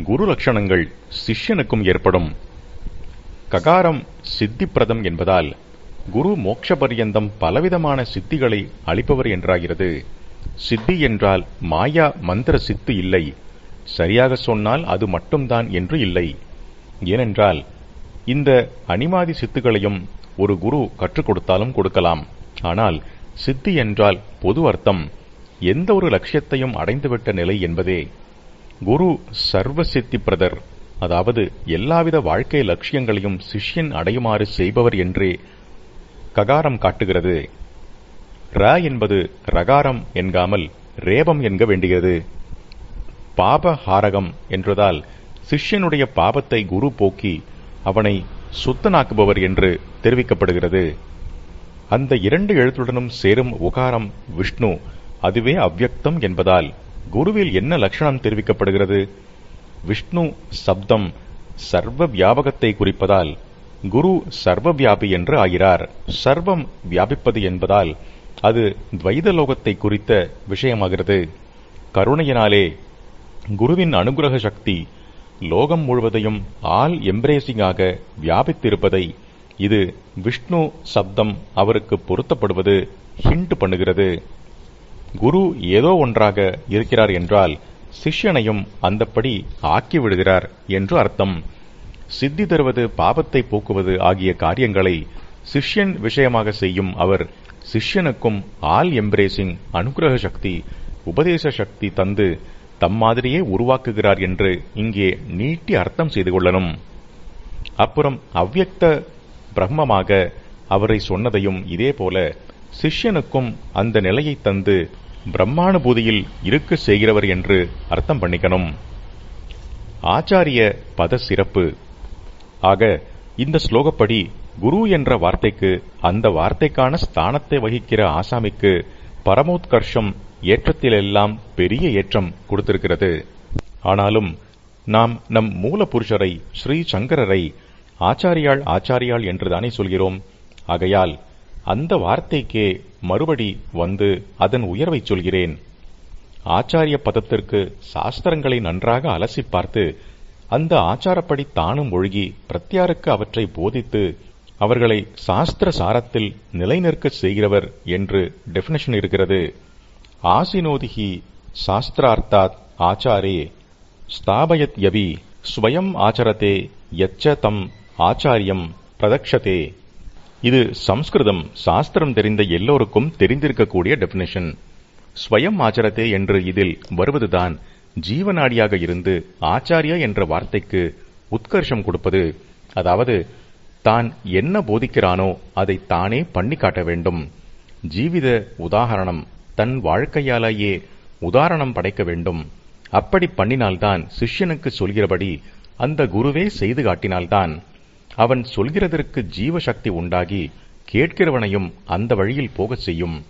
குரு லட்சணங்கள் சிஷ்யனுக்கும் ஏற்படும். ககாரம் சித்திப்பிரதம் என்பதால் குரு மோட்ச பரியந்தம் பலவிதமான சித்திகளை அளிப்பவர் என்றாகிறது. சித்தி என்றால் மாயா மந்திர சித்து இல்லை. சரியாக சொன்னால் அது மட்டும்தான் என்று இல்லை. ஏனென்றால் இந்த அனிமாதி சித்துகளையும் ஒரு குரு கற்றுக் கொடுத்தாலும் கொடுக்கலாம். ஆனால் சித்தி என்றால் பொது அர்த்தம் எந்த ஒரு லட்சியத்தையும் அடைந்துவிட்ட நிலை என்பதே. குரு சர்வசித்தி பிரதர். அதாவது எல்லாவித வாழ்க்கை லட்சியங்களையும் சிஷ்யன் அடையுமாறு செய்பவர் என்றே ககாரம் காட்டுகிறது. ர என்பது ரகாரம் என்காமல் ரேபம் என்க வேண்டியது. பாபஹாரகம் என்றதால் சிஷ்யனுடைய பாபத்தை குரு போக்கி அவனை சுத்தனாக்குபவர் என்று தெரிவிக்கப்படுகிறது. அந்த இரண்டு எழுத்துடனும் சேரும் உகாரம் விஷ்ணு அதுவே அவ்வியக்தம் என்பதால் குருவில் என்ன லட்சணம் தெரிவிக்கப்படுகிறது? விஷ்ணு சப்தம் சர்வ வியாபகத்தை குறிப்பதால் குரு சர்வ வியாபி என்று ஆகிறார். சர்வம் வியாபிப்பது என்பதால் அது துவைத லோகத்தை குறித்த விஷயமாகிறது. கருணையினாலே குருவின் அனுகிரக சக்தி லோகம் முழுவதையும் ஆல் எம்ப்ரேசிங்காக வியாபித்திருப்பதை இது விஷ்ணு சப்தம் அவருக்கு பொருத்தப்படுவது ஹிண்ட் பண்ணுகிறது. குரு ஏதோ ஒன்றாக இருக்கிறார் என்றால் சிஷ்யனையும் அந்தப்படி ஆக்கிவிடுகிறார் என்று அர்த்தம். சித்தி தருவது பாபத்தை போக்குவது ஆகிய காரியங்களை சிஷ்யன் விஷயமாக செய்யும் அவர் சிஷ்யனுக்கும் ஆல் எம்ப்ரேசிங் அனுகிரக சக்தி உபதேச சக்தி தந்து தம் மாதிரியே உருவாக்குகிறார் என்று இங்கே நீட்டி அர்த்தம் செய்து கொள்ளணும். அப்புறம் அவ்யக்த பிரம்மமாக அவரை சொன்னதையும் இதேபோல சிஷ்யனுக்கும் அந்த நிலையை தந்து பிரம்மானுபூதியில் இருக்க செய்கிறவர் என்று அர்த்தம் பண்ணிக்கணும். ஆச்சாரிய பத சிறப்பு ஆக இந்த ஸ்லோகப்படி குரு என்ற வார்த்தைக்கு அந்த வார்த்தைக்கான ஸ்தானத்தை வகிக்கிற ஆசாமிக்கு பரமோத்கர்ஷம் ஏற்றத்திலெல்லாம் பெரிய ஏற்றம் கொடுத்திருக்கிறது. ஆனாலும் நாம் நம் மூல புருஷரை ஸ்ரீ சங்கரரை ஆச்சாரியாள் ஆச்சாரியாள் என்றுதானே சொல்கிறோம். ஆகையால் அந்த வார்த்தைக்கே மறுபடி வந்து அதன் உயர்வை சொல்கிறேன். ஆச்சாரிய பதத்திற்கு சாஸ்திரங்களை நன்றாக அலசி பார்த்து அந்த ஆச்சாரப்படி தானும் ஒழுகி பிரத்யாருக்கு அவற்றை போதித்து அவர்களை சாஸ்திர சாரத்தில் நிலைநிற்க செய்கிறவர் என்று டெபினேஷன் இருக்கிறது. ஆசினோதிகி சாஸ்திரார்த்தாத் ஆச்சாரே ஸ்தாபயத் யவி ஸ்வயம் ஆச்சரதே யச்ச தம் ஆச்சாரியம் பிரதக்ஷதே. இது சம்ஸ்கிருதம் சாஸ்திரம் தெரிந்த எல்லோருக்கும் தெரிந்திருக்கக்கூடிய டெபினேஷன் ஸ்வயம் ஆச்சரத்தே என்று இதில் வருவதுதான் ஜீவநாடியாக இருந்து ஆச்சாரியா என்ற வார்த்தைக்கு உத்கர்ஷம் கொடுப்பது. அதாவது தான் என்ன போதிக்கிறானோ அதை தானே பண்ணி காட்ட வேண்டும். ஜீவித உதாகரணம் தன் வாழ்க்கையாலேயே உதாரணம் படைக்க வேண்டும். அப்படி பண்ணினால்தான் சிஷ்யனுக்கு சொல்கிறபடி அந்த குருவே செய்து காட்டினால்தான். அவன் சொல்கிறதற்கு ஜீவசக்தி உண்டாகி கேட்கிறவனையும் அந்த வழியில் போகச் செய்யும்.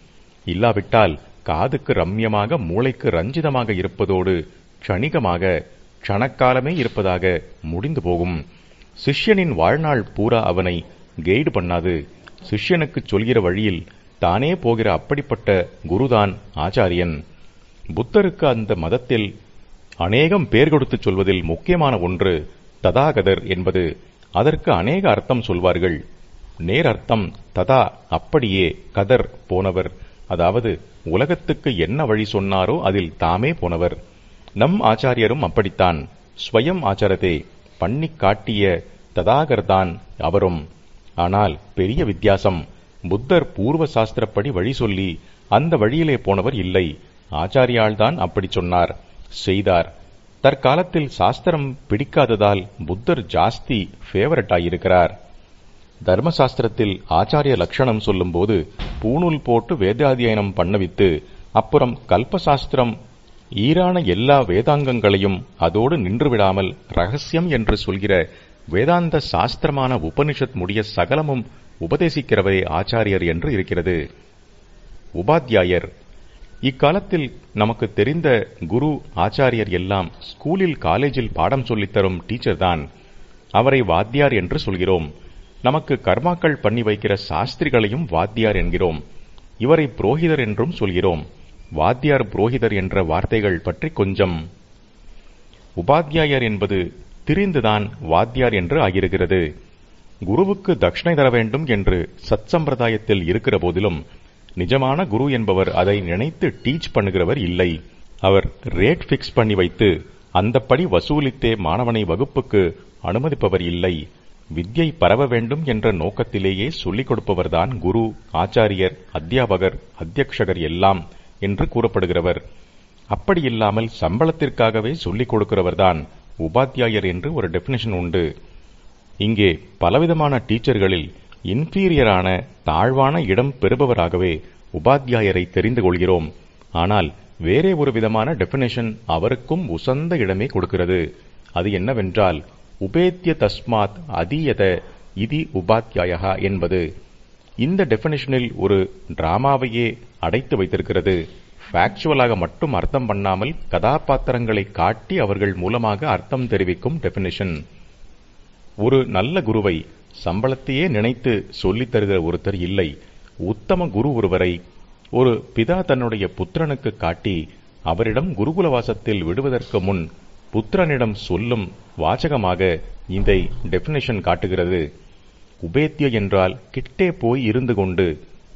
இல்லாவிட்டால் காதுக்கு ரம்யமாக மூளைக்கு ரஞ்சிதமாக இருப்பதோடு க்ஷணிகமாக க்ஷணக்காலமே இருப்பதாக முடிந்து போகும். சிஷ்யனின் வாழ்நாள் பூரா அவனை கைடு பண்ணாது. சிஷ்யனுக்கு சொல்கிற வழியில் தானே போகிற அப்படிப்பட்ட குருதான் ஆச்சாரியன். புத்தருக்கு அந்த மதத்தில் அநேகம் பேர் கொடுத்து சொல்வதில் முக்கியமான ஒன்று ததாகதர் என்பது. அதற்கு அநேக அர்த்தம் சொல்வார்கள். நேர் அர்த்தம் ததா அப்படியே கதர் போனவர். அதாவது உலகத்துக்கு என்ன வழி சொன்னாரோ அதில் தாமே போனவர். நம் ஆச்சாரியரும் அப்படித்தான். ஸ்வயம் ஆச்சாரத்தை பண்ணி காட்டிய ததாகர்தான் அவரும். ஆனால் பெரிய வித்தியாசம். புத்தர் பூர்வ சாஸ்திரப்படி வழி சொல்லி அந்த வழியிலே போனவர் இல்லை. ஆச்சாரியால்தான் அப்படி சொன்னார். செய்தார். தற்காலத்தில் சாஸ்திரம் பிடிக்காததால் புத்தர் ஜாஸ்தி ஃபேவரட் ஆகியிருக்கிறார் தர்மசாஸ்திரத்தில் ஆச்சாரிய லட்சணம் சொல்லும்போது பூணூல் போட்டு வேதாத்தியனம் பண்ணவித்து அப்புறம் கல்பசாஸ்திரம் ஈரான எல்லா வேதாங்கங்களையும் அதோடு நின்றுவிடாமல் ரகசியம் என்று சொல்கிற வேதாந்த சாஸ்திரமான உபனிஷத் முடிய சகலமும் உபதேசிக்கிறவரே ஆச்சாரியர் என்று இருக்கிறது. உபாத்தியாயர் இக்காலத்தில் நமக்கு தெரிந்த குரு ஆச்சாரியர் எல்லாம் ஸ்கூலில் காலேஜில் பாடம் சொல்லித்தரும் டீச்சர் தான். அவரை வாத்தியார் என்று சொல்கிறோம். நமக்கு கர்மாக்கள் பண்ணி வைக்கிற சாஸ்திரிகளையும் வாத்தியார் என்கிறோம். இவரை புரோகிதர் என்றும் சொல்கிறோம். வாத்தியார் புரோகிதர் என்ற வார்த்தைகள் பற்றி கொஞ்சம். உபாத்தியாயர் என்பது திரிந்துதான் வாத்தியார் என்று ஆகியிருக்கிறது. குருவுக்கு தட்சிணை தர வேண்டும் என்று சத் சம்பிரதாயத்தில் இருக்கிற போதிலும் நிஜமான குரு என்பவர் அதை நினைத்து டீச் பண்ணுகிறவர் இல்லை. அவர் ரேட் பிக்ஸ் பண்ணி வைத்து அந்தப்படி வசூலித்தே மாணவனை வகுப்புக்கு அனுமதிப்பவர் இல்லை. வித்யை பரவ வேண்டும் என்ற நோக்கத்திலேயே சொல்லிக் கொடுப்பவர்தான் குரு ஆச்சாரியர் அத்தியாபகர் அத்தியக்ஷகர் எல்லாம் என்று கூறப்படுகிறவர். அப்படியில்லாமல் சம்பளத்திற்காகவே சொல்லிக் கொடுக்கிறவர்தான் உபாத்தியாயர் என்று ஒரு டெபினிஷன் உண்டு. இங்கே பலவிதமான டீச்சர்களில் இன்பீரியரான தாழ்வான இடம் பெறுபவராகவே உபாத்தியாயரை தெரிந்து கொள்கிறோம். ஆனால் வேறே ஒரு விதமான டெபினேஷன் அவருக்கும் உசந்த இடமே கொடுக்கிறது. அது என்னவென்றால் உபேத்திய தஸ்மாத் அதீயத இதி உபாத்தியாயா என்பது. இந்த டெபினேஷனில் ஒரு டிராமாவையே அடைத்து வைத்திருக்கிறது. ஃபேக்சுவலாக மட்டும் அர்த்தம் பண்ணாமல் கதாபாத்திரங்களை காட்டி அவர்கள் மூலமாக அர்த்தம் தெரிவிக்கும் டெபினேஷன் ஒரு நல்ல குருவை சம்பளத்தையே நினைத்து சொல்லித் தருகிற ஒருத்தர் இல்லை. உத்தம குரு ஒருவரை ஒரு பிதா தன்னுடைய புத்திரனுக்கு காட்டி அவரிடம் குருகுலவாசத்தில் விடுவதற்கு முன் புத்திரனிடம் சொல்லும் வாசகமாக இந்த டெபினேஷன் காட்டுகிறது. உபேத்திய என்றால் கிட்டே போய் இருந்து கொண்டு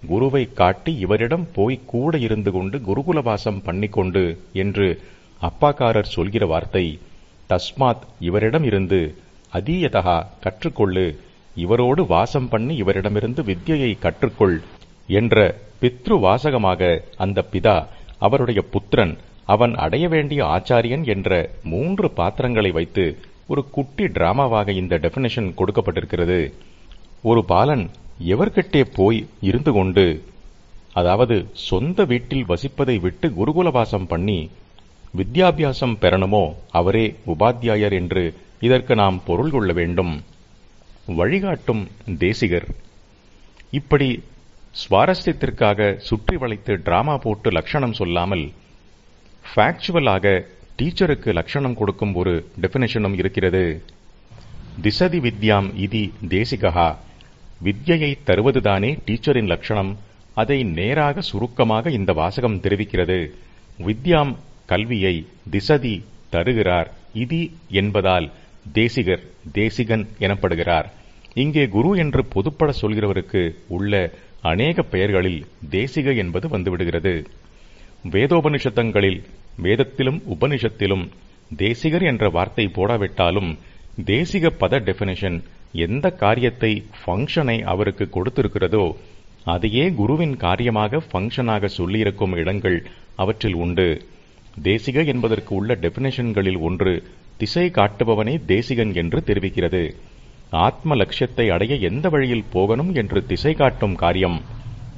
குருவை காட்டி இவரிடம் போய் கூட இருந்து கொண்டு குருகுலவாசம் பண்ணிக்கொண்டு என்று அப்பாக்காரர் சொல்கிற வார்த்தை தஸ்மாத் இவரிடம் இருந்து அதீயதகா கற்றுக்கொள்ளு இவரோடு வாசம் பண்ணி இவரிடமிருந்து வித்யையை கற்றுக்கொள் என்ற பித்ரு வாசகமாக அந்த பிதா அவருடைய புத்திரன் அவன் அடைய வேண்டிய ஆச்சாரியன் என்ற மூன்று பாத்திரங்களை வைத்து ஒரு குட்டி டிராமாவாக இந்த டெபினேஷன் கொடுக்கப்பட்டிருக்கிறது. ஒரு பாலன் எவர்கிட்டே போய் இருந்து கொண்டு அதாவது சொந்த வீட்டில் வசிப்பதை விட்டு குருகுலவாசம் பண்ணி வித்யாபியாசம் பெறணுமோ அவரே உபாத்தியாயர் என்று இதற்கு நாம் பொருள் கொள்ள வேண்டும். வழிகாட்டும் தேசிகர். இப்படி சுவாரஸ்யத்திற்காக சுற்றி வளைத்து டிராமா போட்டு லட்சணம் சொல்லாமல் ஃபேக்சுவலாக டீச்சருக்கு லட்சணம் கொடுக்கும் ஒரு டெபினேஷனும் இருக்கிறது. திசதி வித்யாம் இதி தேசிகா வித்யை தருவதுதானே டீச்சரின் லட்சணம் அதை நேராக சுருக்கமாக இந்த வாசகம் தெரிவிக்கிறது. வித்யாம் கல்வியை திசதி தருகிறார். இதி என்பதால் தேசிகர் தேசிகன் எனப்படுகிறார். இங்கே குரு என்று பொதுப்பட சொல்கிறவருக்கு உள்ள அநேக பெயர்களில் தேசிக என்பது வந்துவிடுகிறது. வேதோபனிஷத்தங்களில் வேதத்திலும் உபனிஷத்திலும் தேசிகர் என்ற வார்த்தை போடாவிட்டாலும் தேசிக பத டெபினிஷன் எந்த காரியத்தை ஃபங்க்ஷனை அவருக்கு கொடுத்திருக்கிறதோ அதையே குருவின் காரியமாக ஃபங்க்ஷனாக சொல்லியிருக்கும் இடங்கள் அவற்றில் உண்டு. தேசிக என்பதற்கு உள்ள டெபினேஷன்களில் ஒன்று திசை காட்டுபவனே தேசிகன் என்று தெரிவிக்கிறது. ஆத்ம லட்சியத்தை அடைய எந்த வழியில் போகணும் என்று திசை காட்டும் காரியம்.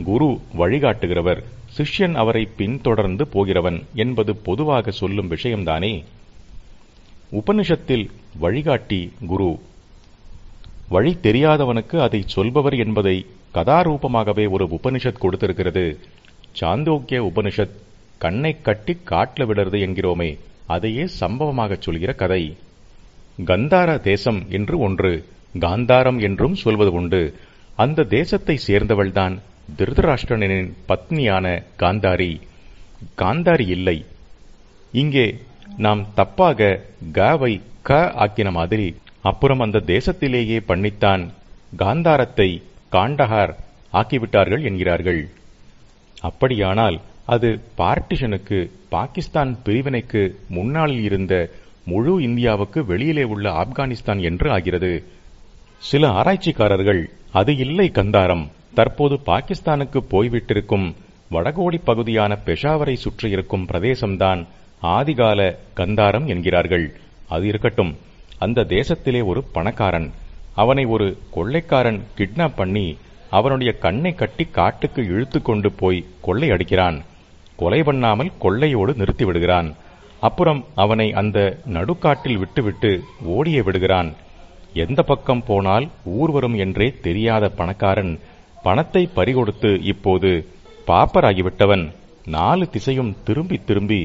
குரு வழிகாட்டுகிறவர். சிஷ்யன் அவரை பின்தொடர்ந்து போகிறவன் என்பது பொதுவாக சொல்லும் விஷயம்தானே. உபனிஷத்தில் வழிகாட்டி குரு. வழி தெரியாதவனுக்கு அதை சொல்பவர் என்பதை கதாரூபமாகவே ஒரு உபனிஷத் கொடுத்திருக்கிறது. சாந்தோக்கிய உபனிஷத் கண்ணை கட்டி காட்டில் விடுறது என்கிறோமே. அதையே சம்பவமாகச் சொல்கிற கதை. கந்தார தேசம் என்று ஒன்று காந்தாரம் என்றும் சொல்வது உண்டு. அந்த தேசத்தை சேர்ந்தவள்தான் திருதராஷ்டிரனின் பத்னியான காந்தாரி. காந்தாரி இல்லை. இங்கே நாம் தப்பாக கவை க ஆக்கின மாதிரி அப்புறம் அந்த தேசத்திலேயே பண்ணித்தான் காந்தாரத்தை காண்டஹார் ஆக்கிவிட்டார்கள் என்கிறார்கள். அப்படியானால் அது பார்ட்டிஷனுக்கு பாகிஸ்தான் பிரிவினைக்கு முன்னாளில் இருந்த முழு இந்தியாவுக்கு வெளியிலே உள்ள ஆப்கானிஸ்தான் என்று ஆகிறது. சில ஆராய்ச்சிக்காரர்கள் அது இல்லை கந்தாரம். தற்போது பாகிஸ்தானுக்கு போய்விட்டிருக்கும் வடகோடி பகுதியான பெஷாவரை சுற்றியிருக்கும் பிரதேசம்தான் ஆதிகால கந்தாரம் என்கிறார்கள். அது இருக்கட்டும். அந்த தேசத்திலே ஒரு பணக்காரன். அவனை ஒரு கொள்ளைக்காரன் கிட்னாப் பண்ணி அவனுடைய கண்ணை கட்டி காட்டுக்கு இழுத்து கொண்டு போய் கொள்ளை அடிக்கிறான் கொலை பண்ணாமல் கொள்ளையோடு நிறுத்தி விடுகிறான். அப்புறம் அவனை அந்த நடுக்காட்டில் விட்டுவிட்டு ஓடியே விடுகிறான். எந்த பக்கம் போனால் ஊர் வரும் என்றே தெரியாத பணக்காரன் பணத்தை பறிகொடுத்து இப்போது பாப்பராகிவிட்டவன். நாலு திசையும் திரும்பி திரும்பி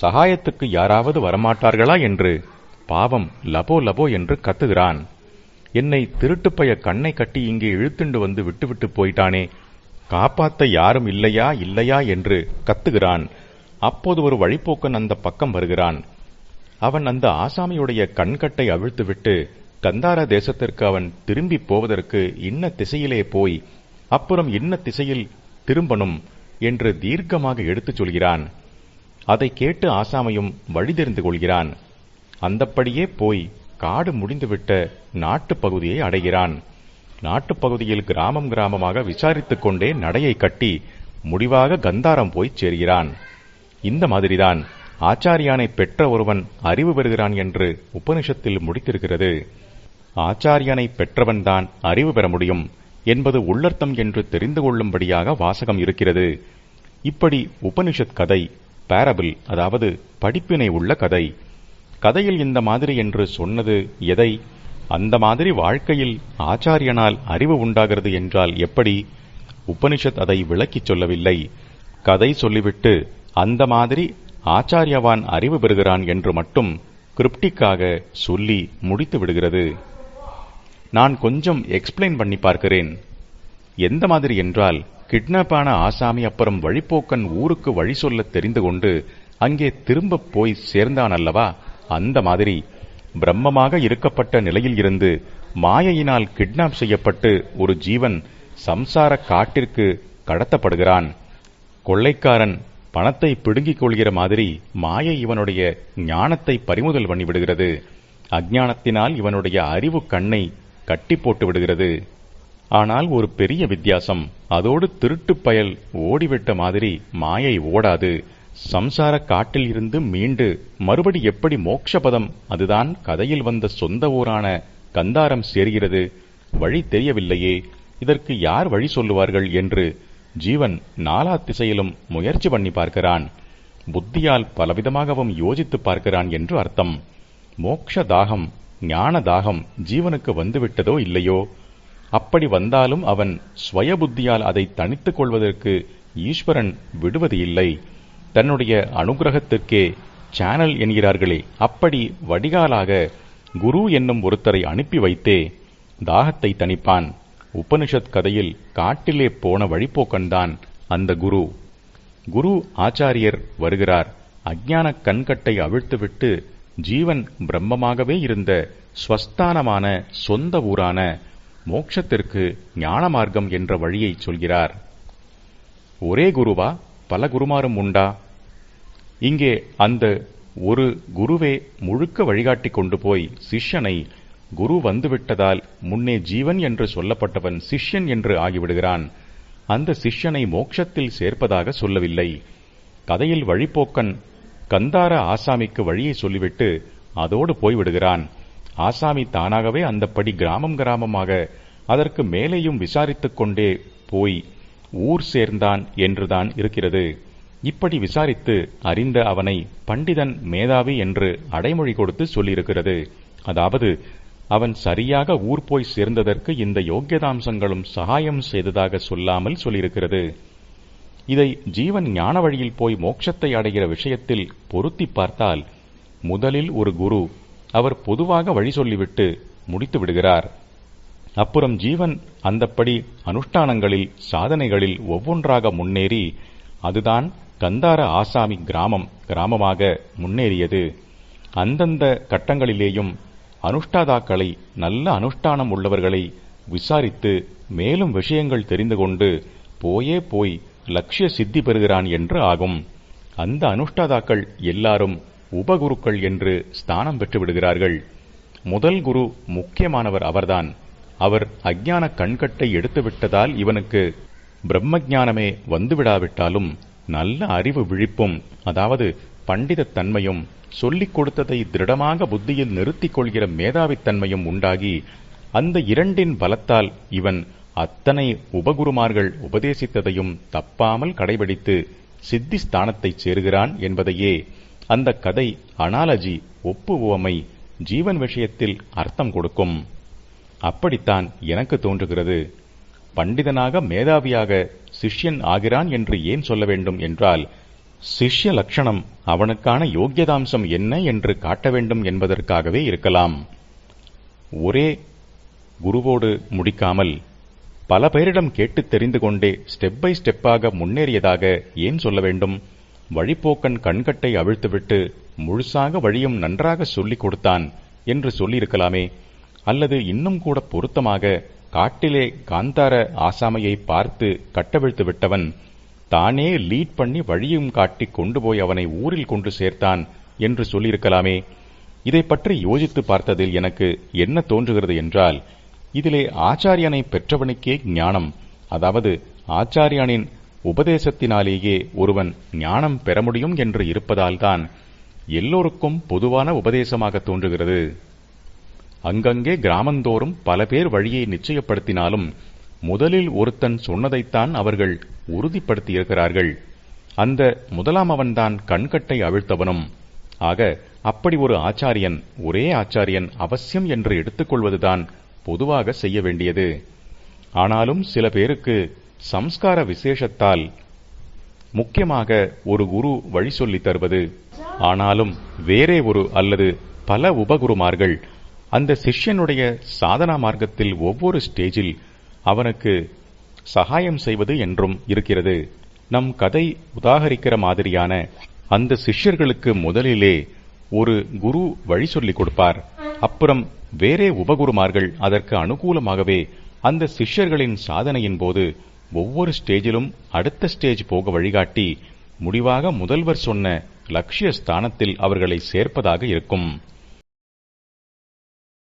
சகாயத்துக்கு யாராவது வரமாட்டார்களா என்று பாவம் லபோ லபோ என்று கத்துகிறான். என்னை திருட்டுப்பய கண்ணை கட்டி இங்கே இழுத்துண்டு வந்து விட்டுவிட்டு போயிட்டானே. காப்பாத்த யாரும் இல்லையா இல்லையா என்று கத்துகிறான். அப்போது ஒரு வழிப்போக்கன் அந்த பக்கம் வருகிறான். அவன் அந்த ஆசாமியுடைய கண்கட்டை அவிழ்த்துவிட்டு கந்தார தேசத்திற்கு அவன் திரும்பி போவதற்கு இன்ன திசையிலே போய் அப்புறம் இன்ன திசையில் திரும்பணும் என்று தீர்க்கமாக எடுத்துச் சொல்கிறான். அதை கேட்டு ஆசாமியும் வழி தெரிந்து கொள்கிறான். அந்தப்படியே போய் காடு முடிந்துவிட்ட நாட்டுப் பகுதியை அடைகிறான். நாட்டுப் பகுதியில் கிராமம் கிராமமாக விசாரித்துக் கொண்டே நடையை கட்டி முடிவாக கந்தாரம் போய்ச் சேர்கிறான். இந்த மாதிரிதான் ஆச்சாரியானை பெற்ற ஒருவன் அறிவு பெறுகிறான் என்று உபனிஷத்தில் முடித்திருக்கிறது. ஆச்சாரியனை பெற்றவன்தான் அறிவு பெற முடியும் என்பது உள்ளர்த்தம் என்று தெரிந்து கொள்ளும்படியாக வாசகம் இருக்கிறது. இப்படி உபனிஷத் கதை பேரபிள் அதாவது படிப்பினை உள்ள கதை. கதையில் இந்த மாதிரி என்று சொன்னது எதை? அந்த மாதிரி வாழ்க்கையில் ஆச்சாரியனால் அறிவு உண்டாகிறது என்றால் எப்படி? உபனிஷத் அதை விளக்கிச் சொல்லவில்லை. கதை சொல்லிவிட்டு அந்த மாதிரி ஆச்சாரியவான் அறிவு பெறுகிறான் என்று மட்டும் கிரிப்டிக்காக சொல்லி முடித்து விடுகிறது. நான் கொஞ்சம் எக்ஸ்பிளைன் பண்ணி பார்க்கிறேன். எந்த மாதிரி என்றால் கிட்னாப்பான ஆசாமி அப்புறம் வழிப்போக்கன் ஊருக்கு வழி சொல்ல தெரிந்து கொண்டு அங்கே திரும்ப போய் சேர்ந்தான் அல்லவா? அந்த மாதிரி பிரம்மமாக இருக்கப்பட்ட நிலையில் இருந்து மாயையினால் கிட்னாப் செய்யப்பட்டு ஒரு ஜீவன் சம்சார காட்டிற்கு கடத்தப்படுகிறான். கொள்ளைக்காரன் பணத்தை பிடுங்கிக் கொள்கிற மாதிரி மாயை இவனுடைய ஞானத்தை பறிமுதல் பண்ணிவிடுகிறது அஜானத்தினால் இவனுடைய அறிவு கண்ணை கட்டி போட்டு விடுகிறது. ஆனால் ஒரு பெரிய வித்தியாசம் அதோடு திருட்டுப் பயல் ஓடிவிட்ட மாதிரி மாயை ஓடாது. சம்சார காட்டில் இருந்து மீண்டு மறுபடி எப்படி மோட்சபதம் அதுதான் கதையில் வந்த சொந்த ஊரான கந்தாரம் சேர்கிறது. வழி தெரியவில்லையே இதற்கு யார் வழி சொல்லுவார்கள் என்று ஜீவன் நாலா திசையிலும் முயற்சி பண்ணி பார்க்கிறான். புத்தியால் பலவிதமாகவும் யோசித்து பார்க்கிறான் என்று அர்த்தம். மோக்ஷ தாகம் ஞான தாகம் ஜீவனுக்கு வந்துவிட்டதோ இல்லையோ? அப்படி வந்தாலும் அவன் ஸ்வய புத்தியால் அதை தனித்துக் கொள்வதற்கு ஈஸ்வரன் விடுவது இல்லை தன்னுடைய அனுகிரகத்திற்கே சேனல் என்கிறார்களே அப்படி வடிகாலாக குரு என்னும் ஒருத்தரை அனுப்பி வைத்தே தாகத்தை தணிப்பான். உபனிஷத் கதையில் காட்டிலே போன வழிபோக்கன்தான் அந்த குரு. குரு ஆச்சாரியர் வருகிறார். அஜ்ஞான கண்கட்டை அவிழ்த்துவிட்டு ஜீவன் பிரம்மமாகவே இருந்த ஸ்வஸ்தானமான சொந்த ஊரான மோட்சத்திற்கு ஞான மார்க்கம் என்ற வழியை சொல்கிறார். ஒரே குருவா? பல குருமாரும் உண்டா? இங்கே அந்த ஒரு குருவே முழுக்க வழிகாட்டி கொண்டு போய் சிஷ்யனை குரு வந்துவிட்டதால் முன்னே ஜீவன் என்று சொல்லப்பட்டவன் சிஷ்யன் என்று ஆகிவிடுகிறான். அந்த சிஷ்யனை மோட்சத்தில் சேர்ப்பதாக சொல்லவில்லை. கதையில் வழிப்போக்கன் கந்தார ஆசாமிக்கு வழியை சொல்லிவிட்டு அதோடு போய்விடுகிறான். ஆசாமி தானாகவே அந்தப்படி கிராமம் கிராமமாக அதற்கு மேலேயும் விசாரித்துக் கொண்டே போய் ஊர் சேர்ந்தான் என்றுதான் இருக்கிறது. இப்படி விசாரித்து அறிந்த அவனை பண்டிதன் மேதாவி என்று அடைமொழி கொடுத்து சொல்லியிருக்கிறது. அதாவது அவன் சரியாக ஊர் போய் சேர்ந்ததற்கு இந்த யோக்கியதாம்சங்களும் சகாயம் செய்ததாக சொல்லாமல் சொல்லியிருக்கிறது. இதை ஜீவன் ஞான வழியில் போய் மோட்சத்தை அடைகிற விஷயத்தில் பொருத்தி பார்த்தால் முதலில் ஒரு குரு அவர் பொதுவாக வழி சொல்லிவிட்டு முடித்து விடுகிறார். அப்புறம் ஜீவன் அந்தப்படி அனுஷ்டானங்களில் சாதனைகளில் ஒவ்வொன்றாக முன்னேறி அதுதான் கந்தார ஆசாமி கிராமம் கிராமமாக முன்னேறியது. அந்தந்த கட்டங்களிலேயும் அனுஷ்டாதாக்களை நல்ல அனுஷ்டானம் உள்ளவர்களை விசாரித்து மேலும் விஷயங்கள் தெரிந்து கொண்டு போயே போய் லட்சிய சித்தி பெறுகிறான் என்று ஆகும். அந்த அனுஷ்டாதாக்கள் எல்லாரும் உபகுருக்கள் என்று ஸ்தானம் பெற்று விடுகிறார்கள். முதல் குரு முக்கியமானவர் அவர்தான். அவர் அஜ்ஞான கண்கட்டை எடுத்துவிட்டதால் இவனுக்கு பிரம்மஞானமே வந்துவிடாவிட்டாலும் நல்ல அறிவு விழிப்பும் அதாவது பண்டிதத் தன்மையும் சொல்லிக் கொடுத்ததை திருடமாக புத்தியில் நிறுத்திக் கொள்கிற மேதாவித்தன்மையும் உண்டாகி அந்த இரண்டின் பலத்தால் இவன் அத்தனை உபகுருமார்கள் உபதேசித்ததையும் தப்பாமல் கடைபிடித்து சித்தி ஸ்தானத்தைச் சேருகிறான் என்பதையே அந்த கதை அனாலஜி ஒப்பு உவமை ஜீவன் விஷயத்தில் அர்த்தம் கொடுக்கும். அப்படித்தான் எனக்கு தோன்றுகிறது. பண்டிதனாக மேதாவியாக சிஷ்யன் ஆகிறான் என்று ஏன் சொல்ல வேண்டும் என்றால் சிஷ்ய லட்சணம் அவனுக்கான யோக்கியதாம்சம் என்ன என்று காட்ட வேண்டும் என்பதற்காகவே இருக்கலாம். ஒரே குருவோடு முடிக்காமல் பல பேரிடம் கேட்டு தெரிந்து கொண்டே ஸ்டெப் பை ஸ்டெப்பாக முன்னேறியதாக ஏன் சொல்ல வேண்டும்? வழிப்போக்கன் கண்கட்டை அவிழ்த்துவிட்டு முழுசாக வழியும் நன்றாக சொல்லிக் கொடுத்தான் என்று சொல்லியிருக்கலாமே அல்லது இன்னும் கூட பொருத்தமாக காட்டிலே காந்தார ஆசாமையை பார்த்து கட்டவிழ்த்து விட்டவன் தானே லீட் பண்ணி வழியும் காட்டி கொண்டு போய் அவனை ஊரில் கொண்டு சேர்த்தான் என்று சொல்லியிருக்கலாமே. இதை பற்றி யோசித்து பார்த்ததில் எனக்கு என்ன தோன்றுகிறது என்றால் இதிலே ஆச்சாரியனை பெற்றவனுக்கே ஞானம் அதாவது ஆச்சாரியனின் உபதேசத்தினாலேயே ஒருவன் ஞானம் பெற முடியும் என்று இருப்பதால்தான் எல்லோருக்கும் பொதுவான உபதேசமாக தோன்றுகிறது. அங்கங்கே கிராமந்தோறும் பல பேர் வழியை நிச்சயப்படுத்தினாலும் முதலில் ஒருத்தன் சொன்னதைத்தான் அவர்கள் உறுதிப்படுத்தியிருக்கிறார்கள். அந்த முதலாம் அவன்தான் கண்கட்டை அவிழ்த்தவனும். ஆக அப்படி ஒரு ஆச்சாரியன் ஒரே ஆச்சாரியன் அவசியம் என்று எடுத்துக்கொள்வதுதான் பொதுவாக செய்ய வேண்டியது. ஆனாலும் சில பேருக்கு சம்ஸ்கார விசேஷத்தால் முக்கியமாக ஒரு குரு வழி சொல்லித் தருவது. ஆனாலும் வேறே ஒரு அல்லது பல உபகுருமார்கள் அந்த சிஷ்யனுடைய சாதனா மார்க்கத்தில் ஒவ்வொரு ஸ்டேஜில் அவனுக்கு சகாயம் செய்வது என்றும் இருக்கிறது. நம் கதை உதாகரிக்கிற மாதிரியான அந்த சிஷ்யர்களுக்கு முதலிலே ஒரு குரு வழி சொல்லிக் கொடுப்பார். அப்புறம் வேறே உபகுருமார்கள் அதற்கு அனுகூலமாகவே அந்த சிஷ்யர்களின் சாதனையின் போது ஒவ்வொரு ஸ்டேஜிலும் அடுத்த ஸ்டேஜ் போக வழிகாட்டி முடிவாக முதல்வர் சொன்ன லட்சிய ஸ்தானத்தில் அவர்களை சேர்ப்பதாக இருக்கும்.